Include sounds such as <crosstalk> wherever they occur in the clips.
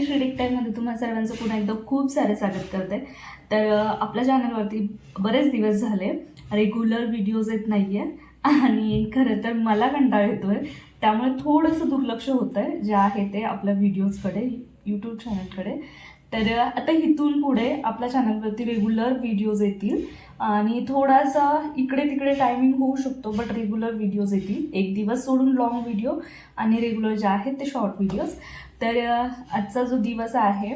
सगळ्यांचं पुन्हा एकदा खूप सारे स्वागत करते. तर आपल्या चॅनलवरती बरेच दिवस झाले. रेग्युलर व्हिडिओज येत नाही आहे आणि खरं तर मला कंटाळ येतो आहे त्यामुळे थोडंसं दुर्लक्ष होतं आहे जे आहे ते आपल्या व्हिडिओजकडे यूट्यूब चॅनलकडे तर आता इथून पुढे आपल्या चॅनलवरती रेग्युलर व्हिडिओज येतील. आणि थोडासा इकडे तिकडे टायमिंग होऊ शकतो बट रेग्युलर व्हिडिओज येतील. एक दिवस सोडून लॉंग व्हिडिओ आणि रेग्युलर जे आहेत ते शॉर्ट व्हिडिओज तर आजचा जो दिवस आहे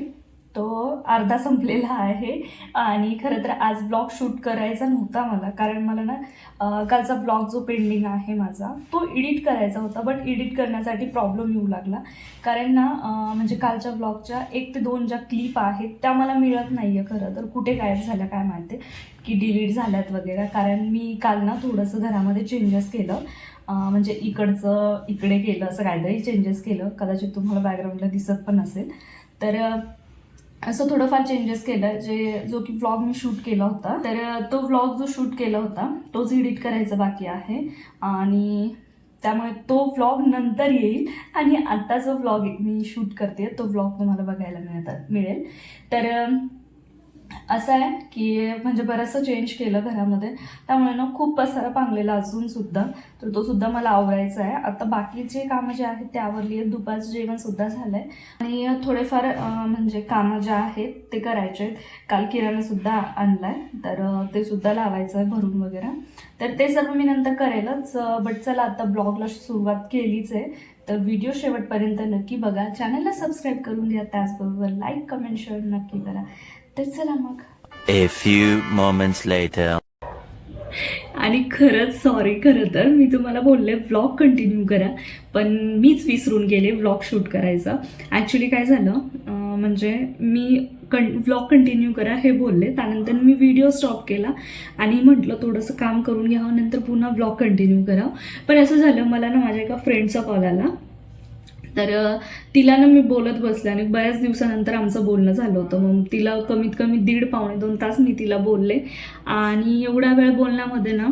तो अर्धा संपलेला आहे. आणि खरं तर आज ब्लॉग शूट करायचा नव्हता मला कारण मला ना कालचा ब्लॉग जो पेंडिंग आहे माझा तो एडिट करायचा होता बट एडिट करण्यासाठी प्रॉब्लेम येऊ लागला. कारण ना म्हणजे कालच्या ब्लॉगच्या एक ते दोन ज्या क्लिप आहेत त्या मला मिळत नाही आहे खरं तर. कुठे गायब झाल्या काय माहिती? की डिलीट झाल्यात वगैरे. कारण मी काल ना थोडंसं घरामध्ये चेंजेस केलं. म्हणजे इकडचं इकडे केलं असं काहीतरी चेंजेस केलं. कदाचित तुम्हाला बॅकग्राऊंडला दिसत पण असेल. तर असं थोडंफार चेंजेस केलं जे जो की व्लॉग मी शूट केला होता. तर तो व्लॉग जो शूट केला होता तोच एडिट करायचा बाकी आहे. आणि त्यामुळे तो व्लॉग नंतर येईल. आणि आत्ता जो व्लॉग मी शूट करते. तो व्लॉग तुम्हाला बघायला मिळतात मिळेल. तर असं आहे की म्हणजे बरंचसं चेंज केलं घरामध्ये. त्यामुळे ना खूप पसारा पांगलेला अजून सुद्धा. तर तो सुद्धा मला आवरायचा आहे. आता बाकीचे कामं जे आहेत ते आवरली आहेत. दुपारचं जेवण सुद्धा झालं आहे आणि थोडेफार म्हणजे कामं जे आहेत ते करायचे आहेत. काल किराणा सुद्धा आणला आहे तर ते सुद्धा लावायचं आहे भरून वगैरे. तर ते सर्व मी नंतर करेलच. बट चला आता ब्लॉगला सुरुवात केलीच आहे. तर व्हिडिओ शेवटपर्यंत नक्की बघा. चॅनलला सबस्क्राईब करून घ्या. त्याचबरोबर लाईक कमेंट शेअर नक्की करा. तर चला मग. A few moments later. आणि खरंच सॉरी खरं तर मी तुम्हाला बोलले व्लॉग कंटिन्यू करा. पण मीच विसरून गेले व्लॉग शूट करायचा. ॲक्च्युली काय झालं म्हणजे मी कं व्लॉग कंटिन्यू करा हे बोलले. त्यानंतर मी व्हिडिओ स्टॉप केला आणि म्हटलं थोडंसं काम करून घ्यावं नंतर पुन्हा व्लॉग कंटिन्यू करावं पण असं झालं मला ना माझ्या एका फ्रेंडचा कॉल आला. तर तिला ना मी बोलत बसले आणि बऱ्याच दिवसानंतर आमचं बोलणं झालं होतं. मग तिला कमीत कमी दीड पावणे दोन तास मी तिला बोलले. आणि एवढा वेळ बोलण्यामध्ये ना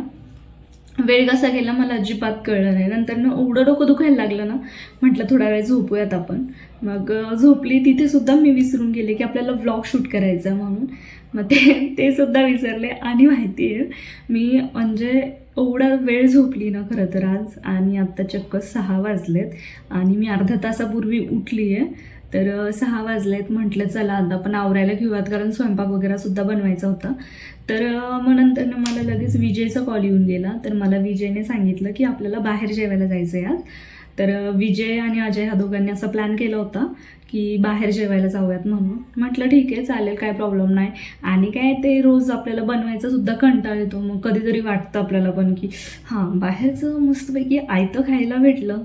वेळ कसा गेला मला अजिबात कळलं नाही. नंतर ना एवढं डोकं दुखायला लागलं ना म्हटलं थोडा वेळ झोपूयात आपण. मग झोपली तिथे सुद्धा मी विसरून गेले की आपल्याला व्लॉग शूट करायचा आहे म्हणून. मग ते <laughs> ते सुद्धा विसरले आणि माहिती आहे मी म्हणजे एवढा वेळ झोपली ना खरं तर आज आणि आत्ता चक्क सहा वाजलेत आणि मी अर्ध्या तासापूर्वी उठली आहे तर सहा वाजलेत म्हटलं चला आता आपण आवरायला घेऊयात. कारण स्वयंपाक वगैरे सुद्धा बनवायचा होता. तर मग नंतर मला लगेच विजयचा कॉल येऊन गेला. तर मला विजयने सांगितलं की आपल्याला बाहेर जेवायला जायचं आहे आज. तर विजय आणि अजय ह्या दोघांनी असा प्लॅन केला होता की बाहेर जेवायला जाऊयात म्हणून. म्हटलं ठीक आहे चालेल काय प्रॉब्लेम नाही. आणि काय ते रोज आपल्याला बनवायचा सुद्धा कंटाळ येतो. मग कधीतरी वाटतं आपल्याला पण की हां बाहेरचं मस्तपैकी आयतं खायला भेटलं.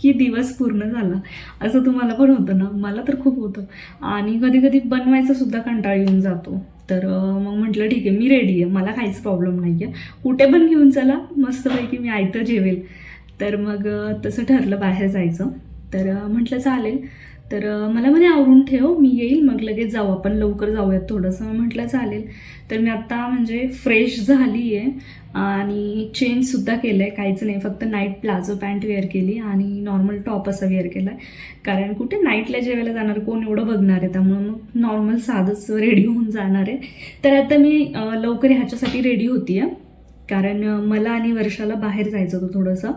की दिवस पूर्ण झाला. असं तुम्हाला पण होतं ना? मला तर खूप होतं. आणि कधी कधी बनवायचा सुद्धा कंटाळ येऊन जातो. तर मग म्हटलं ठीक आहे मी रेडी आहे. मला काहीच प्रॉब्लेम नाही आहे कुठे पण घेऊन चला. मस्तपैकी मी आयतं जेवेल. तर मग तसं ठरलं बाहेर जायचं. तर म्हटलं चालेल. तर मला म्हणे आवरून ठेव मी येईल मग लगेच जाऊ आपण लवकर जाऊयात थोडंसं. म्हटलं चालेल. तर मी आत्ता म्हणजे फ्रेश झाली आहे आणि चेंजसुद्धा केलं आहे काहीच नाही. फक्त नाईट प्लाझो पॅन्ट वेअर केली आणि नॉर्मल टॉप असा वेअर केला आहे कारण कुठे नाईटला जेवायला जाणार कोण एवढं बघणार आहे? त्यामुळं मग नॉर्मल साधंच रेडी होऊन जाणार आहे. तर आता मी लवकर ह्याच्यासाठी रेडी होती आहे कारण मला आणि वर्षाला बाहेर जायचं होतं थोडंसं.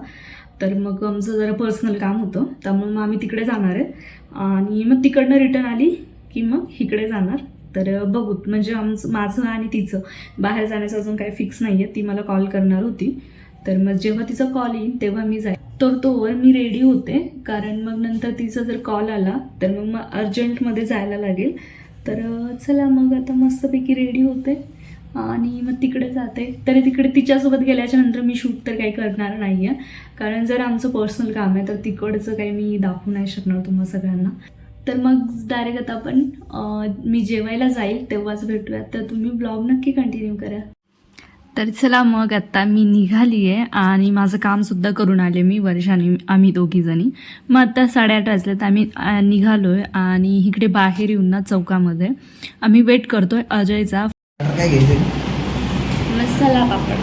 तर मग आमचं जरा पर्सनल काम होतं. त्यामुळे मग आम्ही तिकडे जाणार आहेत आणि मग तिकडनं रिटर्न आली की मग इकडे जाणार. तर बघू. म्हणजे आमचं माझं आणि तिचं. बाहेर जाण्याचं अजून काही फिक्स नाही आहे ती मला कॉल करणार होती. तर मग जेव्हा तिचा कॉल येईल तेव्हा मी जाईल. तर तोवर मी रेडी होते. कारण मग नंतर तिचा जर कॉल आला तर मग मग अर्जंटमध्ये जायला लागेल. तर चला मग आता मस्तपैकी रेडी होते. आणि मग तिकडे जाते. तरी तिकडे तिच्यासोबत गेल्याच्यानंतर मी शूट तर काही करणार नाही आहे कारण जर आमचं पर्सनल काम आहे तर तिकडचं काही मी दाखवू नाही शकणार तुम्हा सगळ्यांना. तर मग डायरेक्ट आता आपण मी जेवायला जाईल तेव्हाच भेटूयात. तर तुम्ही ब्लॉग नक्की कंटिन्यू करा. तर चला मग आत्ता मी निघाली आहे आणि माझं कामसुद्धा करून आले मी वर्षाने आम्ही दोघीजणी मग आत्ता साडेआठ वाजल्यात आम्ही निघालो आहे आणि इकडे बाहेर येऊन ना चौकामध्ये. आम्ही वेट करतो आहे अजयचा काय घ्यायचं? मसाला पापड.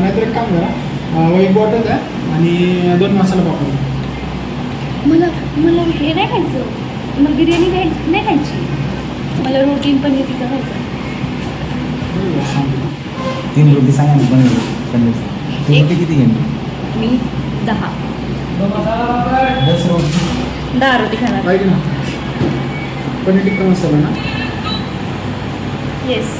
नाहीतर एक काम करा. एक बॉटल द्या आणि दोन मसाला पापड. मला मला हे नाही खायचं. मग बिर्याणी खाय नाही खायची. मला रोटी आणि पनीर टिक्का खायचं. तीन रोटी सांगा ना पनीर पनीर. तू रोटी किती घेणार? मी दहा. दस रोटी. दहा रोटी खाणार. पाहिजे ना. पनीर टिक्का मसाला ना? येस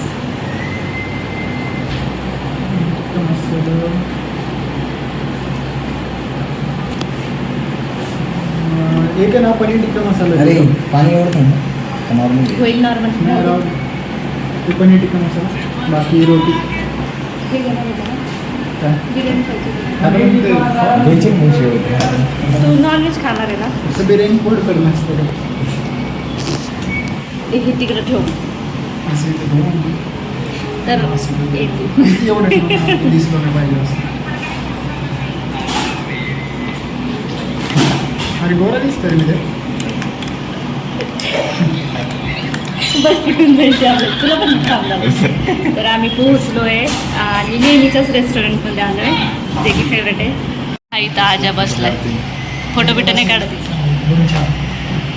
एक आहे ना पनीर टिक्का मसाला अरे पाणी एवढं ना? का नॉर्मल होईल नॉर्मल नाही राव. ते पनीर टिक्का मसाला. बाकी रोटी. हे घेणार होतं ना. काय? बिर्याणी आता मग ते घ्यायची मग शेवट. तू नॉनव्हेज खाणार आहे ना? असं बिर्याणी पोट करणं असतं? ते हे तिकडे ठेव. तर असं ये तू. एवढं ठेवून दिसलं नाही पाहिजे असं अरे गोरा दिसतं मी ते बस कुठून जायचे तुला पण थांबला तर आम्ही पोहोचलोय आणि नेहमीच्याच रेस्टॉरंटमध्ये आलोय जे की फेवरेट आहे हा इथं आजा बसलाय फोटो बिटो नाही काढत चहा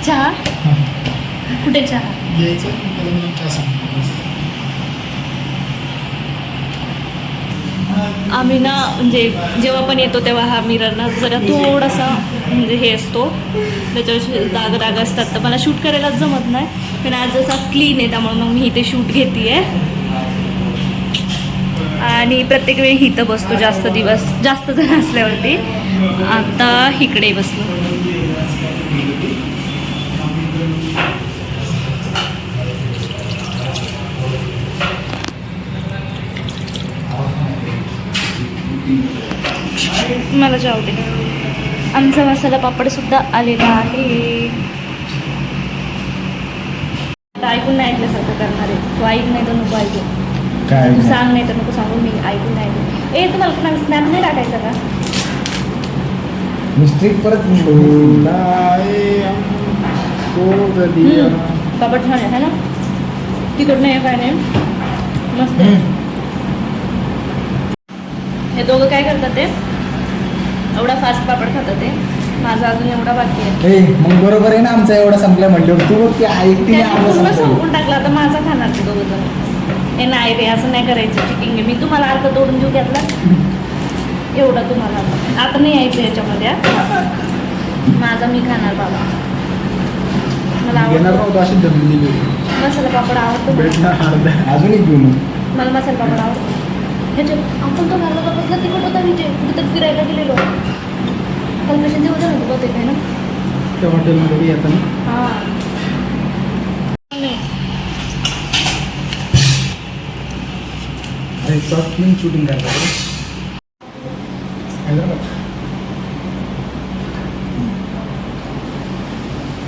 चहा कुठे चहा घ्यायचं त्याला मी चहा सांगतो. आम्ही ना म्हणजे जेव्हा पण येतो तेव्हा हा मिरर ना जरा थोडासा म्हणजे हे असतो. त्याच्यावर दाग दाग असतात. तर मला शूट करायलाच जमत नाही. पण आज जसा क्लीन आहे त्यामुळे मग मी इथे शूट घेते आणि प्रत्येक वेळी इथं बसतो जास्त दिवस. जास्त जण असल्यावरती. आता इकडे बसलो. मला जाऊ दे. आमचा मसाला पापड सुद्धा आलेला आहे. ऐकून नाही ऐकल्यासारखं करणार. आहे तू ऐक नाही तर नको ऐकू. काय तू सांग नाही तर नको सांगू मी ऐकून नाही ऐकू. ए तुम्हाला स्नॅप नाही टाकायचा का? मी स्ट्रीक परत पापड छान आहे है ना? तिकड नाही काय नाही? मस्त. हे दोघं काय करतात ते? एवढा फास्ट पापड खातात ते माझा अजून एवढा बाकी आहे. मग बरोबर आहे ना आमचा एवढा संपला म्हटल्यावर तू बघ की ऐकते पूर्ण. संपून टाकला. आता माझा खाणार ते दोघं जण. हे नाही रे असं नाही करायचं. चिकिंग मी तुम्हाला अर्ध तोडून देऊ घेतला एवढा तुम्हाला. आता नाही यायचं याच्यामध्ये. माझा मी खाणार बाबा. मला आवडतो. अशी मसाला पापड आवडतो अजून एक मला मसाला पापड आवडतो. ह्याचे आपण तो घालला होता कसला तिखट होता विजय. कुठेतरी फिरायला गेलेलो. कल्पेशन देऊ होतं बहुतेक आहे ना? त्या हॉटेलमध्ये येताना हां. Short film shooting Hyderabad.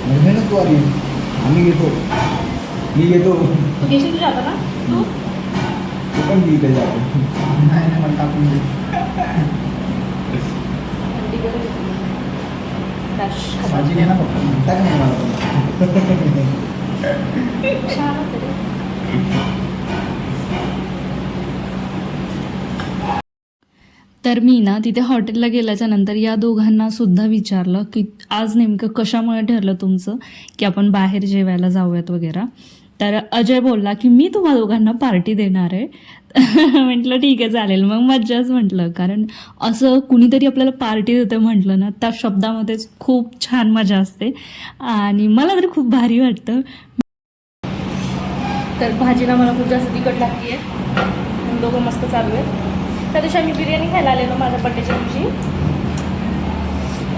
म्हणजे ना तू आली आम्ही घेतो मी घेतो तू घेशील तुझ्या आता ना? तू? तू पण इथे जातो नाही नाही मला टाकून दे. भाजी घे ना फक्त टाक ना मला पण. तर मी ना तिथे हॉटेलला गेल्याच्यानंतर या दोघांना सुद्धा विचारलं की आज नेमकं कशामुळे ठरलं तुमचं की आपण बाहेर जेवायला जाऊयात वगैरे तर अजय बोलला की मी तुम्हा दोघांना पार्टी देणार आहे. <laughs> म्हटलं ठीक आहे चालेल. मग मज्जाच म्हटलं कारण असं कुणीतरी आपल्याला पार्टी देतं म्हटलं ना त्या शब्दामध्येच खूप छान मजा असते. आणि मला तरी खूप भारी वाटतं. तर भाजीला मला खूप जास्त तिखट लागते आहे दोघं मस्त चालू आहे त्या दिवशी आम्ही बिर्याणी खायला आलेलो माझ्या बड्डेच्या दिवशी.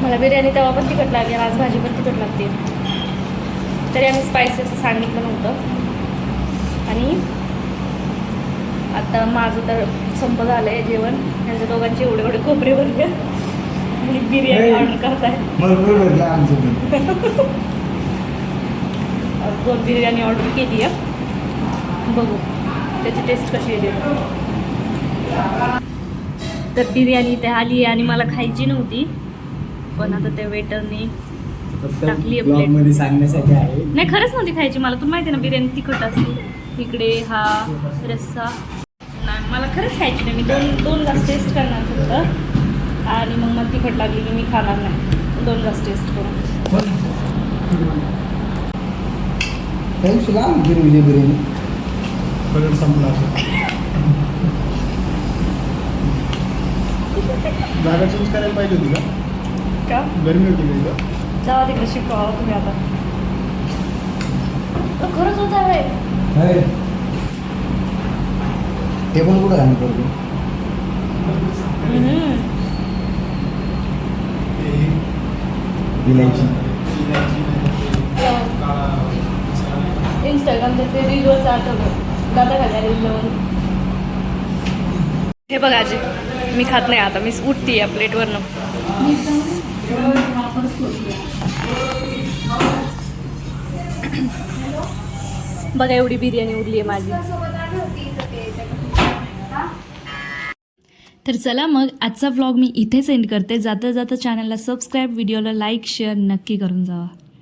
मला बिर्याणी तेव्हा पण तिखट लागली आज भाजी पण तिखट लागते तरी आम्ही स्पायसी असं सांगितलं नव्हतं. आणि आता माझं तर संप झालं आहे जेवण. त्यांच्या दोघांचे एवढे एवढे कोपरे भरले. आणि बिर्याणी ऑर्डर करताय. दोन बिर्याणी ऑर्डर केली आहे बघू. त्याची टेस्ट कशी येते तर बिर्याणी ते आली आणि मला खायची नव्हती. पण आता त्या वेटरने टाकली. मध्ये सांगण्यासाठी आहे. नाही खरंच नव्हती खायची. मला तुला माहिती आहे ना बिर्याणी तिखट असते. इकडे हा रस्सा. नाही मला खरंच खायची नाही. मी दोन दोन घास टेस्ट करणार फक्त. आणि मग मला तिखट लागली की मी खाणार नाही. दोन घास टेस्ट करून. गिरविली बिर्याणी? कलर संपला. असं जागा चेंज करायला पाहिजे होती का? गरमी होती का जावा तिकडे शिकवा तुम्ही आता. अ, खरंच होत आहे कुठं विलायची. इंस्टाग्रामच्या ते रीलवर आठवलं. दादा खाल्या रील लावून हे बघ आजी मी खात नाही आता. मी उठते या प्लेटवरनं बघा एवढी बिर्याणी उरली आहे माझी. तर चला मग आजचा व्लॉग मी इथेच एंड करते. जाता जाता चॅनलला सबस्क्राईब व्हिडिओला लाईक शेअर नक्की करून जावा.